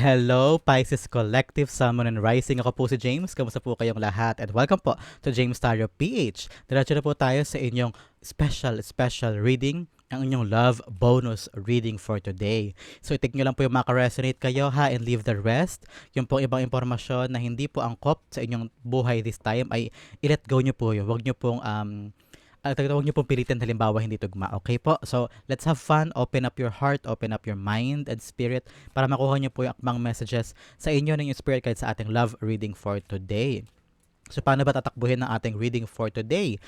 Hello, Pisces Collective, Sun, Moon, and Rising. Ako po si James. Kamusta po kayong lahat? And welcome po to James Tarot PH. Diretso na po tayo sa inyong special, special reading ang inyong love bonus reading for today. So, itik nyo lang po yung maka-resonate kayo ha and leave the rest. Yung pong ibang impormasyon na hindi po angkop sa inyong buhay this time ay i-let go nyo po yun. Huwag nyo pong um, uh, huwag niyo pong pilitin halimbawa hindi tugma. Okay po? So, let's have fun. Open up your heart, open up your mind and spirit para makuha niyo po yung akmang messages sa inyo ng yung spirit guide sa ating love reading for today. So, paano ba tatakbuhin ng ating reading for today?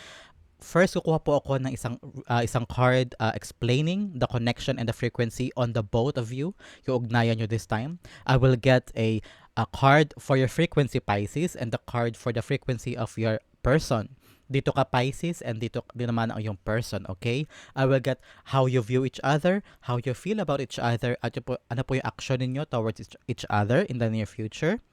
First, kukuha po ako ng isang uh, isang card uh, explaining the connection and the frequency on the both of you. Yung ugnayan nyo this time. I will get a a card for your frequency Pisces and the card for the frequency of your person dito ka Pisces and dito din naman ang iyong person, okay? I will get how you view each other, how you feel about each other, at yung po, ano po yung action ninyo towards each, each other in the near future.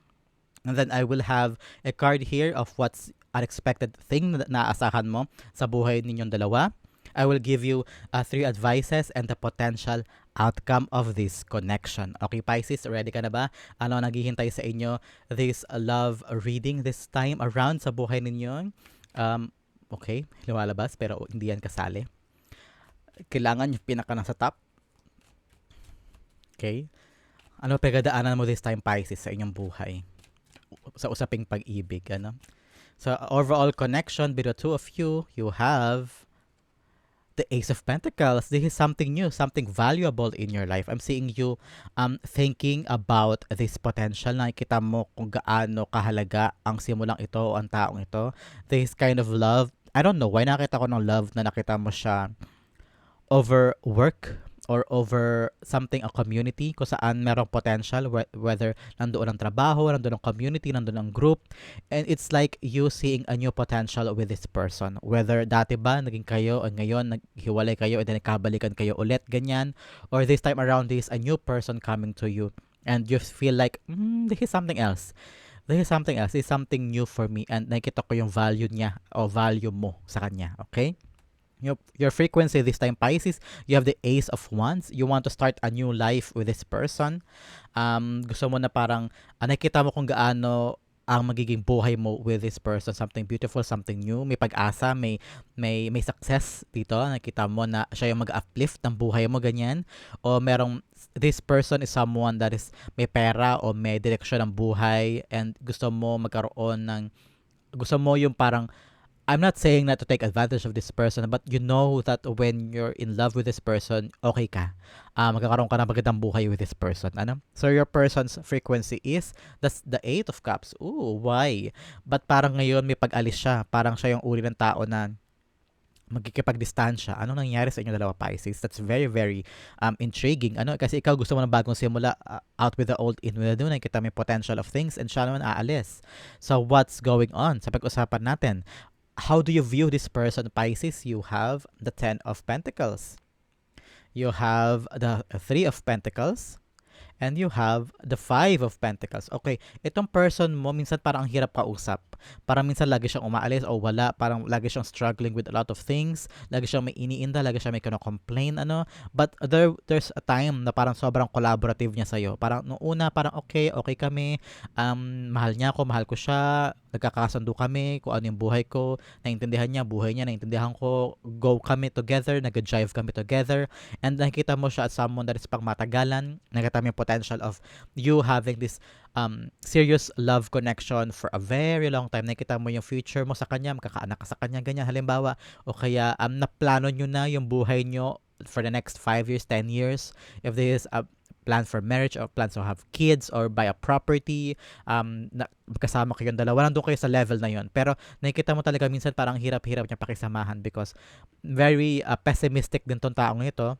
And then I will have a card here of what's unexpected thing na naasahan mo sa buhay ninyong dalawa. I will give you uh, three advices and the potential outcome of this connection. Okay, Pisces, ready ka na ba? Ano naghihintay sa inyo this love reading this time around sa buhay ninyo? Um, okay, lumalabas pero hindi yan kasali. Kailangan yung pinaka nasa top. Okay. Ano pagadaanan mo this time, Pisces, sa inyong buhay? Sa usaping pag-ibig, ano? So, overall connection between the two of you, you have the Ace of Pentacles. This is something new, something valuable in your life. I'm seeing you um thinking about this potential. Nakikita mo kung gaano kahalaga ang simulang ito o ang taong ito. This kind of love. I don't know why nakita ko ng love na nakita mo siya over work or over something a community kung saan merong potential whether nandoon ang trabaho, nandoon ang community, nandoon ang group. And it's like you seeing a new potential with this person. Whether dati ba naging kayo o ngayon naghiwalay kayo and then nakabalikan kayo ulit ganyan. Or this time around this a new person coming to you and you feel like mm, this is something else. This is something else. This is something new for me. And nakita ko yung value niya o value mo sa kanya okay your, your frequency this time Pisces you have the ace of wands. You want to start a new life with this person. Um gusto mo na parang uh, nakita mo kung gaano ang magiging buhay mo with this person. Something beautiful something new. May pag-asa may may may success dito. Nakita mo na siya yung mag-uplift ng buhay mo ganyan. O merong this person is someone that is may pera o may direksyon ng buhay. And gusto mo magkaroon ng gusto mo yung parang I'm not saying not to take advantage of this person, but you know that when you're in love with this person, okay ka. Uh, magkakaroon ka ng magandang buhay with this person. Ano? So your person's frequency is that's the eight of cups. Ooh, why? But parang ngayon may pag-alis siya. Parang siya yung uri ng tao na magkikipagdistansya. Ano nangyayari sa inyo dalawa Pisces? That's very, very um, intriguing. Ano? Kasi ikaw gusto mo ng bagong simula uh, out with the old, in with the new. Nakikita may potential of things and siya naman aalis. So what's going on? Sa pag-usapan natin, how do you view this person, Pisces? You have the Ten of Pentacles. You have the Three of Pentacles. And you have the Five of Pentacles. Okay, itong person mo, minsan parang ang hirap kausap. Parang minsan lagi siyang umaalis o wala. Parang lagi siyang struggling with a lot of things. Lagi siyang may iniinda, lagi siyang may complain ano. But there, there's a time na parang sobrang collaborative niya sa'yo. Parang noong una, parang okay, okay kami. Um, mahal niya ako, mahal ko siya nagkakasundo kami kung ano yung buhay ko, naintindihan niya, buhay niya, naintindihan ko, go kami together, nag-jive kami together, and nakikita mo siya at someone that is pang matagalan, nakita mo yung potential of you having this um, serious love connection for a very long time, nakikita mo yung future mo sa kanya, magkakaanak ka sa kanya, ganyan, halimbawa, o kaya um, naplano nyo na yung buhay nyo for the next 5 years, 10 years, if this is a plans for marriage or plans to have kids or buy a property, um, na, kasama kayong dalawa, nandun kayo sa level na yon Pero nakikita mo talaga minsan parang hirap-hirap niya pakisamahan because very uh, pessimistic din tong taong ito.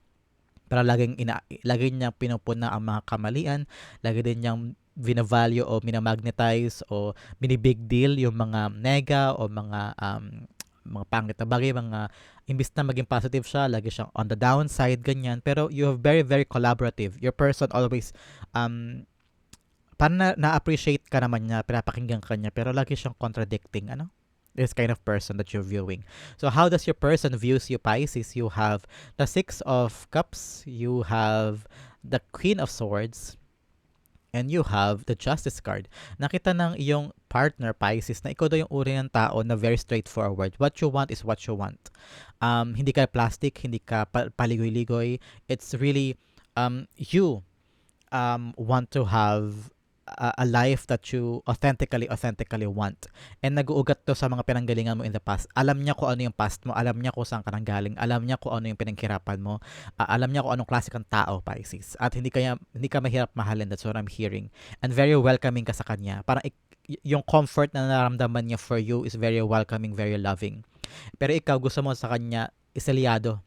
Pero laging, ina, lagi niyang pinupuna ang mga kamalian, lagi din niyang vinavalue o minamagnetize o binibig deal yung mga nega o mga um, mga pangit na bagay, mga imbis na maging positive siya, lagi siyang on the downside, ganyan. Pero you have very, very collaborative. Your person always, um, parang na, na-appreciate ka naman niya, pinapakinggan ka niya, pero lagi siyang contradicting, ano? This kind of person that you're viewing. So how does your person views you, Pisces? You have the Six of Cups, you have the Queen of Swords, And you have the Justice card. Nakita ng iyong partner, Pisces, na ikaw daw yung uri ng tao na very straightforward. What you want is what you want. Um, hindi ka plastic, hindi ka paligoy-ligoy. It's really um, you um, want to have a, a life that you authentically, authentically want. And nag-uugat to sa mga pinanggalingan mo in the past. Alam niya kung ano yung past mo, alam niya kung saan ka nanggaling, alam niya kung ano yung pinanghirapan mo, uh, alam niya kung anong klase kang tao, Pisces. At hindi kaya hindi ka mahirap mahalin, that's what I'm hearing. And very welcoming ka sa kanya. Parang yung comfort na nararamdaman niya for you is very welcoming, very loving. Pero ikaw gusto mo sa kanya isaliado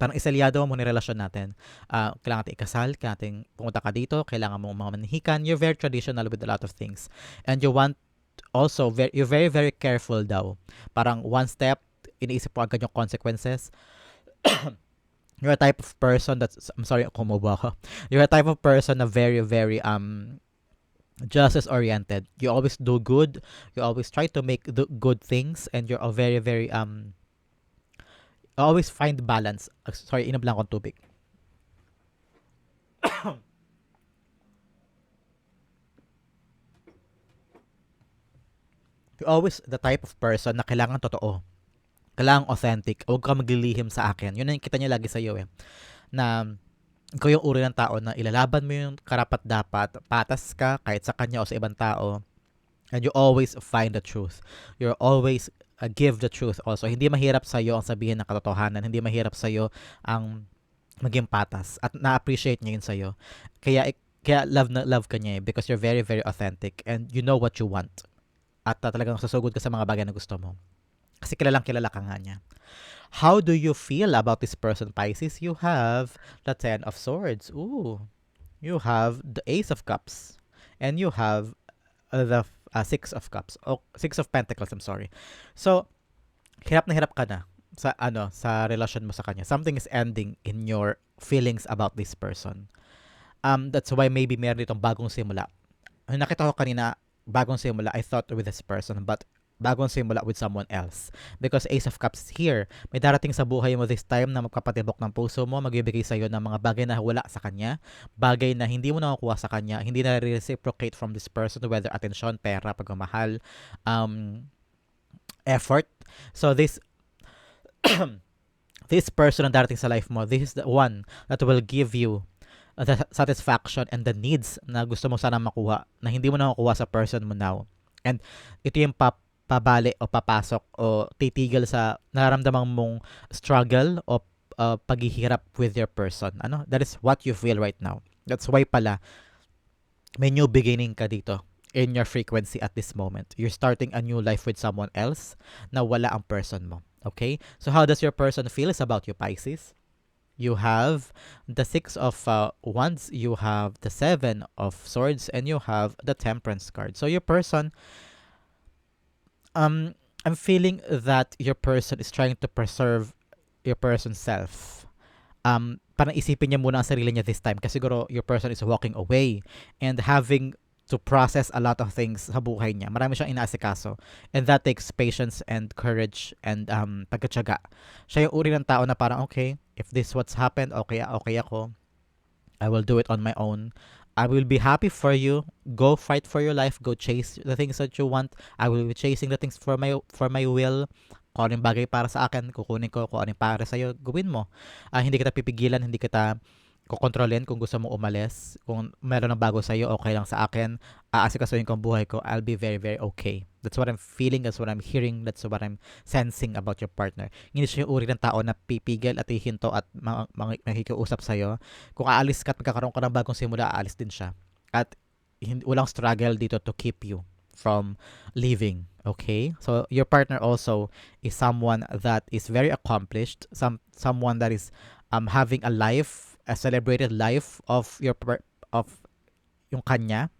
parang isaliado mo ni relasyon natin. Uh, kailangan natin ikasal, kailangan natin pumunta ka dito, kailangan mo mga manhihikan. You're very traditional with a lot of things. And you want also, very, you're very, very careful daw. Parang one step, iniisip mo agad yung consequences. you're a type of person that's, I'm sorry, kumubo ako. You're a type of person na very, very, um, justice oriented. You always do good. You always try to make the good things and you're a very, very, um, always find balance. Uh, sorry, inom lang akong tubig. You're always the type of person na kailangan totoo. Kailangan authentic. Huwag ka maglilihim sa akin. Yun ang kita niya lagi sa iyo eh. Na ikaw yung uri ng tao na ilalaban mo yung karapat dapat, patas ka kahit sa kanya o sa ibang tao, and you always find the truth. You're always uh, give the truth also. Hindi mahirap sa iyo ang sabihin ng katotohanan. Hindi mahirap sa iyo ang maging patas at na-appreciate niya yun sa iyo. Kaya kaya love na love ka niya eh, because you're very very authentic and you know what you want. At uh, talagang susugod ka sa mga bagay na gusto mo. Kasi kilalang kilala ka nga niya. How do you feel about this person, Pisces? You have the Ten of Swords. Ooh. You have the Ace of Cups. And you have the uh, Six of Cups. O Six of Pentacles, I'm sorry. So, hirap na hirap ka na sa ano sa relasyon mo sa kanya. Something is ending in your feelings about this person. Um, that's why maybe meron ditong bagong simula. Nakita ko kanina, bagong simula, I thought with this person, but bagong simula with someone else. Because Ace of Cups here, may darating sa buhay mo this time na magpapatibok ng puso mo, magbibigay sa iyo ng mga bagay na wala sa kanya, bagay na hindi mo nakukuha sa kanya, hindi na reciprocate from this person, whether attention, pera, pagmamahal, um, effort. So this this person na darating sa life mo, this is the one that will give you the satisfaction and the needs na gusto mo sana makuha na hindi mo nakukuha sa person mo now. And ito yung pap pabali o papasok o titigil sa nararamdaman mong struggle o uh, paghihirap with your person. Ano? That is what you feel right now. That's why pala may new beginning ka dito in your frequency at this moment. You're starting a new life with someone else na wala ang person mo. Okay? So how does your person feel about you, Pisces? You have the Six of uh, Wands, you have the Seven of Swords, and you have the Temperance card. So your person um I'm feeling that your person is trying to preserve your person's self. Um, parang isipin niya muna ang sarili niya this time kasi siguro your person is walking away and having to process a lot of things sa buhay niya. Marami siyang inaasikaso. And that takes patience and courage and um, pagkatsaga. Siya yung uri ng tao na parang, okay, if this what's happened, okay, okay ako. I will do it on my own. I will be happy for you. Go fight for your life. Go chase the things that you want. I will be chasing the things for my for my will. Kung anong bagay para sa akin, kukunin ko. Kung anong para sa'yo, gawin mo. Uh, hindi kita pipigilan, hindi kita kukontrolin kung gusto mo umalis. Kung meron ng bago sa'yo, okay lang sa akin. Aasikasuhin ko ang buhay ko, I'll be very, very okay. That's what I'm feeling, that's what I'm hearing, that's what I'm sensing about your partner. Hindi siya yung uri ng tao na pipigil at hihinto at makikiusap sa'yo. Kung aalis ka at magkakaroon ka ng bagong simula, aalis din siya. At walang struggle dito to keep you from leaving. Okay? So your partner also is someone that is very accomplished, some someone that is um having a life a celebrated life of your of yung kanya.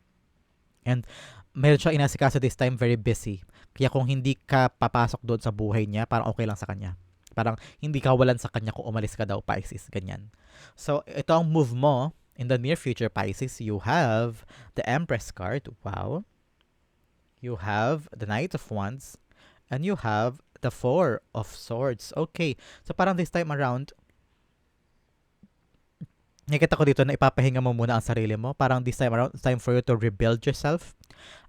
And meron siya inasikaso this time very busy. Kaya kung hindi ka papasok doon sa buhay niya, parang okay lang sa kanya. Parang hindi ka walan sa kanya kung umalis ka daw, Pisces. Ganyan. So, ito ang move mo in the near future, Pisces. You have the Empress card. Wow. You have the Knight of Wands. And you have the Four of Swords. Okay. So, parang this time around, nakikita ko dito na ipapahinga mo muna ang sarili mo. Parang this time around, time for you to rebuild yourself.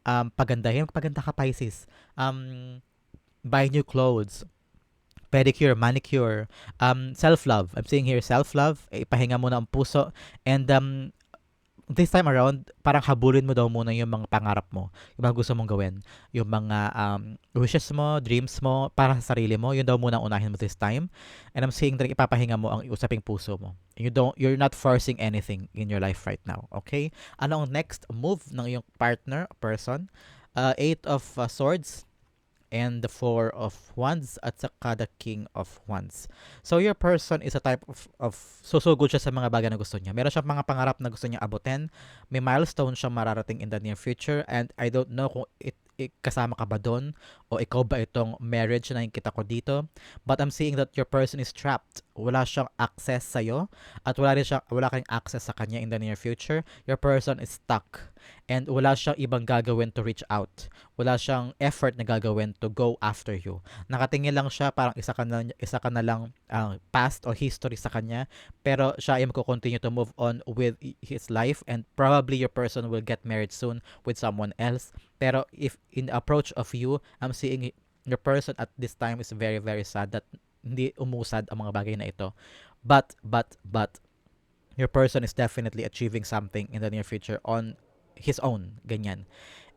Um, pagandahin. Paganda ka, Pisces. Um, buy new clothes. Pedicure, manicure, um, self-love. I'm saying here, self-love. Ipahinga muna ang puso. And um, this time around, parang habulin mo daw muna yung mga pangarap mo, yung mga gusto mong gawin, yung mga um, wishes mo, dreams mo, para sa sarili mo, yun daw muna unahin mo this time. And I'm saying that ipapahinga mo ang usaping puso mo. You don't, you're not forcing anything in your life right now, okay? Ano ang next move ng iyong partner, person? Uh, eight of uh, swords, and the Four of Wands at saka the King of Wands. So your person is a type of, of susugod siya sa mga bagay na gusto niya. Meron siyang mga pangarap na gusto niya abutin. May milestone siyang mararating in the near future and I don't know kung it, it kasama ka ba doon o ikaw ba itong marriage na nakikita ko dito. But I'm seeing that your person is trapped. Wala siyang access sa'yo at wala rin siya, wala kang access sa kanya in the near future. Your person is stuck and wala siyang ibang gagawin to reach out. Wala siyang effort na gagawin to go after you. Nakatingin lang siya parang isa ka na, isa ka na lang uh, past or history sa kanya pero siya ay magko-continue to move on with his life and probably your person will get married soon with someone else. Pero if in the approach of you, I'm seeing your person at this time is very very sad that hindi umusad ang mga bagay na ito. But but but your person is definitely achieving something in the near future on his own, ganyan.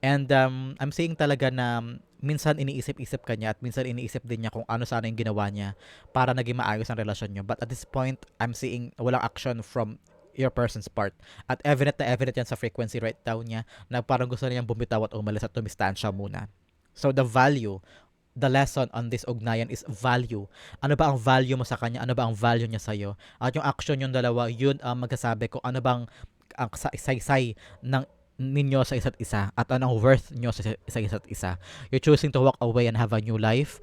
And um, I'm seeing talaga na minsan iniisip-isip ka niya at minsan iniisip din niya kung ano sana yung ginawa niya para naging maayos ang relasyon niyo. But at this point, I'm seeing walang action from your person's part. At evident na evident yan sa frequency right down niya na parang gusto niyang bumitaw at umalis at tumistansya muna. So the value the lesson on this ugnayan is value. Ano ba ang value mo sa kanya? Ano ba ang value niya sa iyo? At yung action yung dalawa, yun ang magsasabi ko ano bang ang saysay ng ninyo sa isa't isa at anong worth nyo sa, sa isa't isa. You're choosing to walk away and have a new life.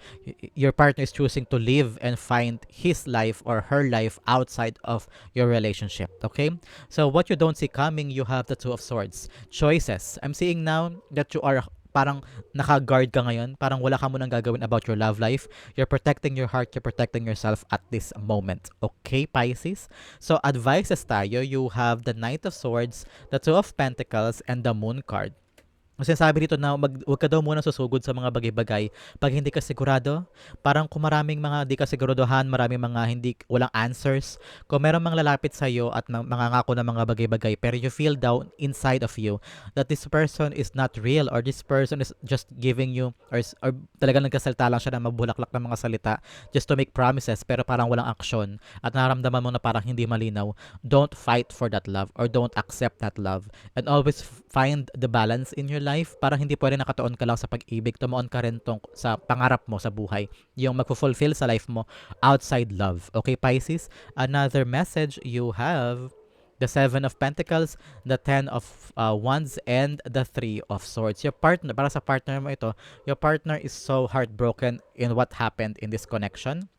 Your partner is choosing to live and find his life or her life outside of your relationship. Okay? So what you don't see coming, you have the two of swords. Choices. I'm seeing now that you are parang naka-guard ka ngayon, parang wala ka mo nang gagawin about your love life. You're protecting your heart, you're protecting yourself at this moment. Okay, Pisces? So, advices tayo, you have the Knight of Swords, the Two of Pentacles, and the Moon card. Kasi sabi dito na mag, huwag ka daw muna susugod sa mga bagay-bagay pag hindi ka sigurado. Parang kung maraming mga di ka siguraduhan, maraming mga hindi walang answers. Kung meron mang lalapit sa iyo at mga ngako ng mga bagay-bagay pero you feel down inside of you that this person is not real or this person is just giving you or, or talagang nagkasalita lang siya na mabulaklak ng mga salita just to make promises pero parang walang aksyon at naramdaman mo na parang hindi malinaw, don't fight for that love or don't accept that love and always find the balance in your life life, parang hindi pwede nakatuon ka lang sa pag-ibig, tumuon ka rin tong, sa pangarap mo sa buhay, yung magfulfill sa life mo outside love. Okay, Pisces? Another message you have the Seven of Pentacles, the Ten of uh, Wands, and the Three of Swords. Your partner, para sa partner mo ito, your partner is so heartbroken in what happened in this connection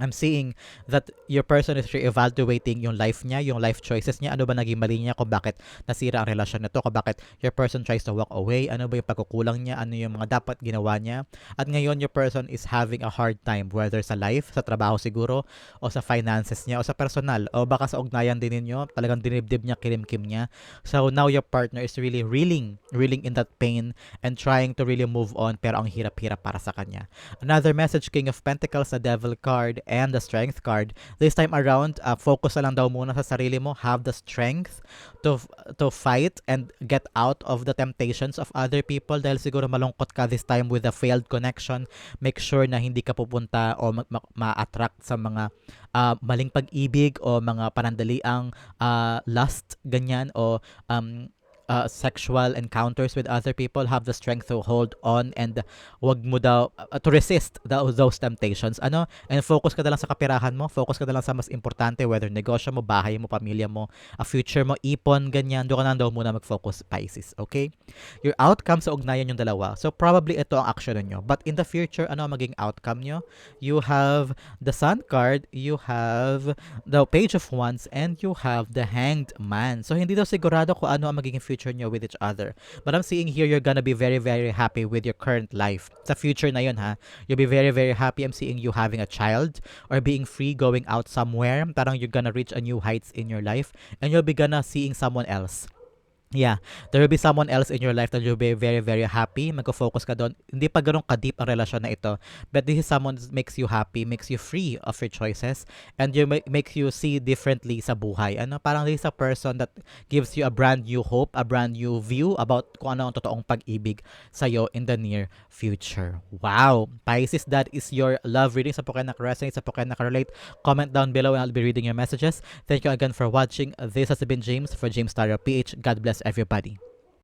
I'm seeing that your person is re-evaluating yung life niya, yung life choices niya, ano ba naging mali niya, kung bakit nasira ang relasyon nito, kung bakit your person tries to walk away, ano ba yung pagkukulang niya, ano yung mga dapat ginawa niya. At ngayon, your person is having a hard time, whether sa life, sa trabaho siguro, o sa finances niya, o sa personal, o baka sa ugnayan din ninyo, talagang dinibdib niya, kilimkim niya. So now your partner is really reeling, reeling in that pain, and trying to really move on, pero ang hirap-hirap para sa kanya. Another message, King of Pentacles, the Devil card, and the strength card. This time around, uh, focus na lang daw muna sa sarili mo. Have the strength to to fight and get out of the temptations of other people dahil siguro malungkot ka this time with a failed connection. Make sure na hindi ka pupunta o ma-attract sa mga uh, maling pag-ibig o mga panandaliang uh, lust, ganyan, o um, uh, sexual encounters with other people have the strength to hold on and wag mo daw uh, to resist the, those temptations. Ano? And focus ka lang sa kapirahan mo. Focus ka lang sa mas importante whether negosyo mo bahay mo pamilya mo a future mo ipon ganyan. Doon ka na daw muna mag-focus Pisces okay? Your outcome sa ugnayan yung dalawa. So probably ito ang action niyo but in the future ano maging outcome nyo? You have the sun card you have the page of wands and you have the hanged man. So hindi daw sigurado kung ano ang magiging future future nyo with each other. But I'm seeing here you're gonna be very, very happy with your current life. Sa future na yun ha, you'll be very, very happy. I'm seeing you having a child or being free going out somewhere. Parang you're gonna reach a new heights in your life and you'll be gonna seeing someone else. Yeah, there will be someone else in your life that you'll be very, very happy. Magko-focus ka doon. Hindi pa ganun ka-deep ang relasyon na ito. But this is someone that makes you happy, makes you free of your choices, and you ma- makes you see differently sa buhay. Ano, parang this is a person that gives you a brand new hope, a brand new view about kung ano ang totoong pag-ibig sa'yo in the near future. Wow! Pisces, that is your love reading sa Poken Resonate, sa Poken Relate. Comment down below and I'll be reading your messages. Thank you again for watching. This has been James for James Tarot PH. God bless everybody.